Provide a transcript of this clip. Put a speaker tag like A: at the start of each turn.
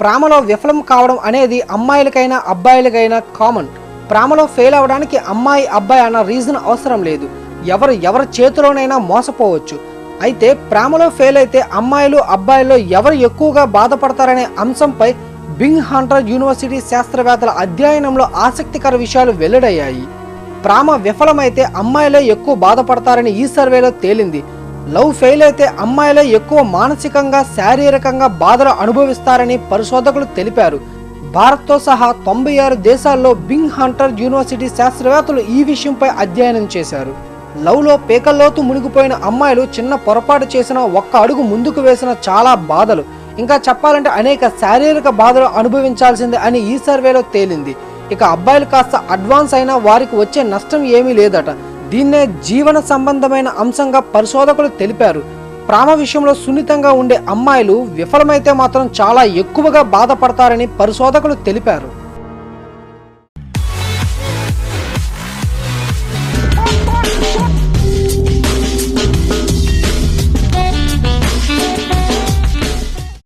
A: ప్రేమలో విఫలం కావడం అనేది అమ్మాయిలకైనా అబ్బాయిలకైనా కామన్ ప్రేమలో ఫెయిల్ అవడానికి అమ్మాయి అబ్బాయి అన్న రీజన్ అవసరం లేదు. ఎవరు ఎవరి చేతిలోనైనా మోసపోవచ్చు. అయితే ప్రేమలో ఫెయిల్ అయితే అమ్మాయిలు అబ్బాయిలు ఎవరు ఎక్కువగా బాధపడతారనే అంశంపై బింగ్ హంటర్ యూనివర్సిటీ శాస్త్రవేత్తల అధ్యయనంలో ఆసక్తికర విషయాలు వెల్లడయ్యాయి. ప్రేమ విఫలమైతే అమ్మాయిలే ఎక్కువ బాధపడతారని ఈ సర్వేలో తేలింది. లవ్ ఫెయిల్ అయితే అమ్మాయిలే ఎక్కువ మానసికంగా శారీరకంగా బాధలు అనుభవిస్తారని పరిశోధకులు తెలిపారు. భారత్తో సహా తొంభై ఆరు దేశాల్లో బింగ్ హంటర్ యూనివర్సిటీ శాస్త్రవేత్తలు ఈ విషయంపై అధ్యయనం చేశారు. లవ్లో పేకల్లోతు మునిగిపోయిన అమ్మాయిలు చిన్న పొరపాటు చేసిన ఒక్క అడుగు ముందుకు వేసిన చాలా బాధలు. ఇంకా చెప్పాలంటే అనేక శారీరక బాధలు అనుభవించాల్సిందే అని ఈ సర్వేలో తేలింది. ఇక అబ్బాయిలు కాస్త అడ్వాన్స్ అయినా వారికి వచ్చే నష్టం ఏమీ లేదట. దీన్నే జీవన సంబంధమైన అంశంగా పరిశోధకులు తెలిపారు. ప్రేమ విషయంలో సున్నితంగా ఉండే అమ్మాయిలు విఫలమైతే మాత్రం చాలా ఎక్కువగా బాధపడతారని పరిశోధకులు తెలిపారు.